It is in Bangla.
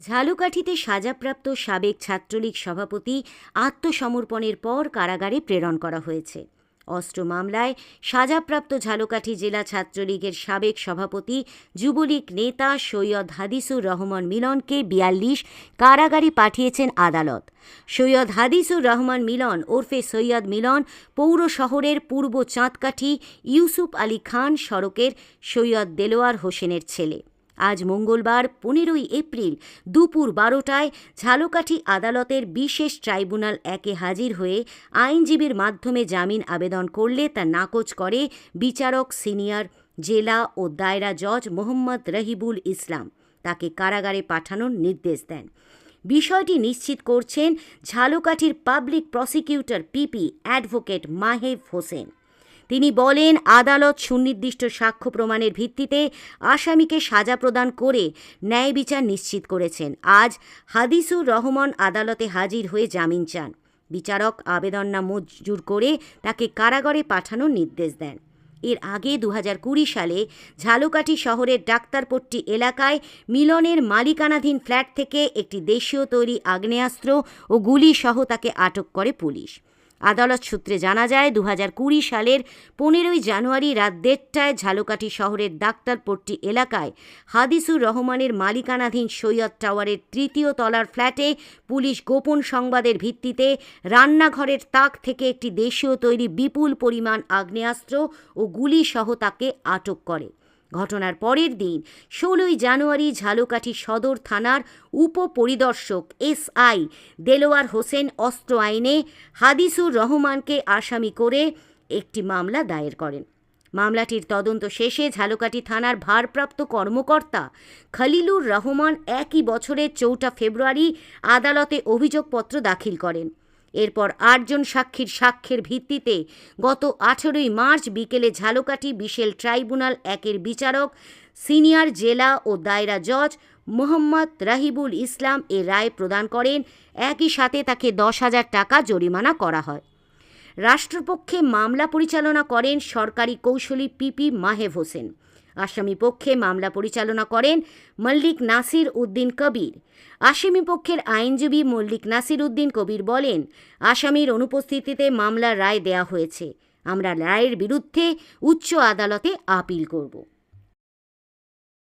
ঝালুকাঠিতে সাজাপ্রাপ্ত সাবেক ছাত্রলীগ সভাপতি আত্মসমর্পণের পর কারাগারে প্রেরণ করা হয়েছে। অস্ত্র মামলায় সাজাপ্রাপ্ত ঝালকাঠি জেলা ছাত্রলীগের সাবেক সভাপতি, যুবলীগ নেতা সৈয়দ হাদিসুর রহমান মিলনকে বিয়াল্লিশ, কারাগারে পাঠিয়েছেন আদালত। সৈয়দ হাদিসুর রহমান মিলন ওরফে সৈয়দ মিলন পৌর শহরের পূর্ব চাঁদকাঠি, ইউসুফ আলী খান সড়কের সৈয়দ দেলোয়ার হোসেনের ছেলে। আজ মঙ্গলবার পনেরোই এপ্রিল দুপুর বারোটায় ঝালকাঠি আদালতের বিশেষ ট্রাইব্যুনাল একে হাজির হয়ে আইনজীবীর মাধ্যমে জামিন আবেদন করলে তা নাকচ করে বিচারক, সিনিয়র, জেলা ও দায়রা জজ মোহাম্মদ রহিবুল ইসলাম। তাকে কারাগারে পাঠানোর নির্দেশ দেন। বিষয়টি নিশ্চিত করছেন ঝালকাঠির public prosecutor PP advocate Maheb Hossain. তিনি বলেন, আদালত সুনির্দিষ্ট সাক্ষ্য প্রমাণের ভিত্তিতে আসামিকে সাজা প্রদান করে ন্যায় বিচার নিশ্চিত করেছেন। আজ হাদিসুর রহমান আদালতে হাজির হয়ে জামিন চান। বিচারক আবেদন মঞ্জুর করে তাকে কারাগারে পাঠানোর নির্দেশ দেন। এর আগে দু সালে ঝালকাঠি শহরের ডাক্তারপট্টি এলাকায় মিলনের মালিকানাধীন ফ্ল্যাট থেকে একটি দেশীয় তৈরি আগ্নেয়াস্ত্র ও গুলি সহ তাকে আটক করে পুলিশ। আদালত সূত্রে জানা যায় দু কুড়ি সালের পনেরোই জানুয়ারি রাত দেড়টায় ঝালকাঠি শহরের ডাক্তারপট্টি এলাকায় হাদিসুর রহমানের মালিকানাধীন সৈয়দ টাওয়ারের তৃতীয় তলার ফ্ল্যাটে পুলিশ গোপন সংবাদের ভিত্তিতে রান্নাঘরের তাক থেকে একটি দেশীয় তৈরি বিপুল পরিমাণ আগ্নেয়াস্ত্র ও গুলিসহ তাকে আটক করে। ঘটনার পরের দিন ষোলোই জানুয়ারি ঝালকাঠি সদর থানার উপপরিদর্শক এসআই দেলোয়ার হোসেন অস্ত্র আইনে হাদিসুর রহমানকে আসামি করে একটি মামলা দায়ের করেন। মামলাটির তদন্ত শেষে ঝালকাঠি থানার ভারপ্রাপ্ত কর্মকর্তা খলিলুর রহমান একই বছরের চৌঠা ফেব্রুয়ারি আদালতে অভিযোগপত্র দাখিল করেন। এরপর আটজন সাক্ষীর সাক্ষ্যের ভিত্তিতে গত আঠেরোই মার্চ বিকেলে ঝালকাঠি বিশেল ট্রাইব্যুনাল একের বিচারক, সিনিয়র জেলা ও দায়রা জজ মোহাম্মদ রাহিবুল ইসলাম এ রায় প্রদান করেন। একই সাথে তাকে দশ হাজার টাকা জরিমানা করা হয়। রাষ্ট্রপক্ষে মামলা পরিচালনা করেন সরকারি কৌশলী পিপি মাহেব হোসেন। আসামি পক্ষে মামলা পরিচালনা করেন মল্লিক নাসির উদ্দিন কবির। আসামি পক্ষের আইনজীবী মল্লিক নাসির উদ্দিন কবির বলেন, আসামির অনুপস্থিতিতে মামলার রায় দেয়া হয়েছে। আমরা রায়ের বিরুদ্ধে উচ্চ আদালতে আপিল করব।